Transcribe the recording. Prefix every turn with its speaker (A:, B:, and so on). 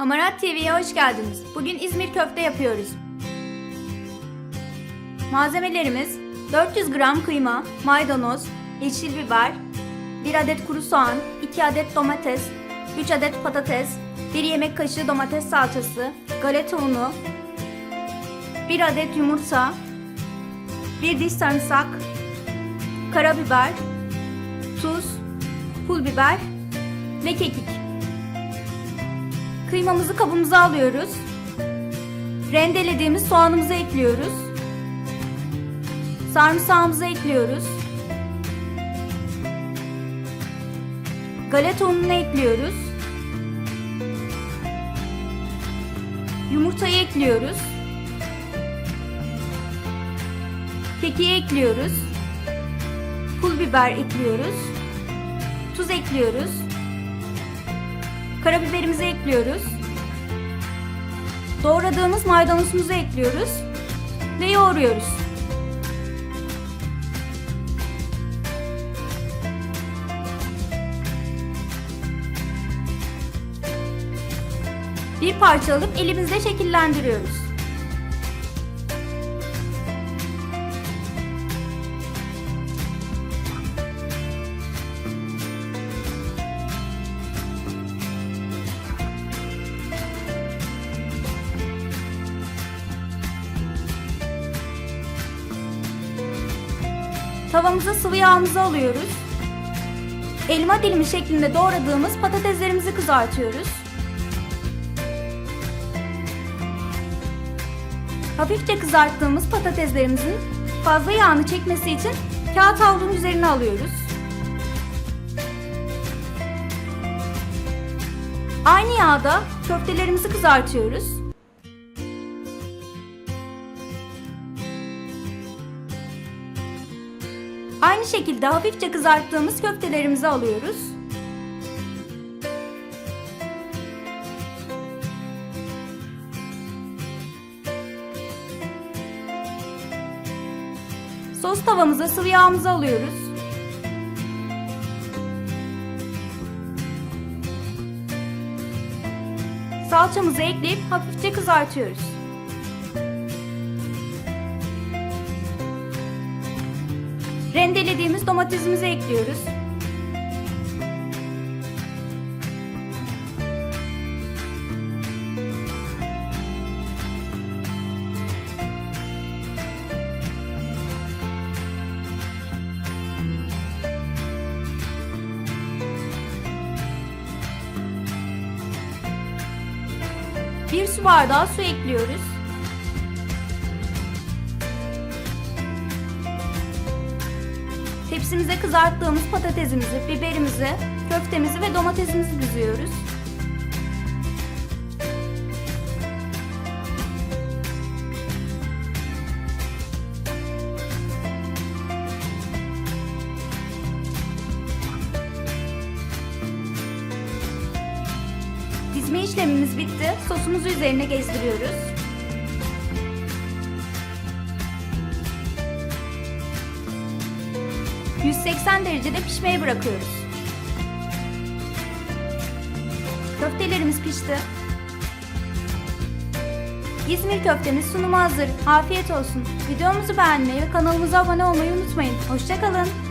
A: Hamarat TV'ye hoş geldiniz. Bugün İzmir köfte yapıyoruz. Malzemelerimiz 400 gram kıyma, maydanoz, yeşil biber, 1 adet kuru soğan, 2 adet domates, 3 adet patates, 1 yemek kaşığı domates salçası, galeta unu, 1 adet yumurta, 1 diş sarımsak, karabiber, tuz, pul biber ve kekik. Kıymamızı kabımıza alıyoruz. Rendelediğimiz soğanımızı ekliyoruz. Sarımsağımızı ekliyoruz. Galeta ununu ekliyoruz. Yumurtayı ekliyoruz. Kekiği ekliyoruz. Pul biber ekliyoruz. Tuz ekliyoruz. Karabiberimizi ekliyoruz. Doğradığımız maydanozumuzu ekliyoruz ve yoğuruyoruz. Bir parça alıp elimizde şekillendiriyoruz. Tavamıza sıvı yağımızı alıyoruz. Elma dilimi şeklinde doğradığımız patateslerimizi kızartıyoruz. Hafifçe kızarttığımız patateslerimizin fazla yağını çekmesi için kağıt havlunun üzerine alıyoruz. Aynı yağda köftelerimizi kızartıyoruz. Aynı şekilde hafifçe kızarttığımız köftelerimizi alıyoruz. Sos tavamıza sıvı yağımızı alıyoruz. Salçamızı ekleyip hafifçe kızartıyoruz. Rendelediğimiz domatesimizi ekliyoruz. Bir su bardağı su ekliyoruz. Tepsimize kızarttığımız patatesimizi, biberimizi, köftemizi ve domatesimizi diziyoruz. Dizme işlemimiz bitti. Sosumuzu üzerine gezdiriyoruz. ...180 derecede pişmeye bırakıyoruz. Köftelerimiz pişti. İzmir köftemiz sunumu hazır. Afiyet olsun. Videomuzu beğenmeyi ve kanalımıza abone olmayı unutmayın. Hoşçakalın.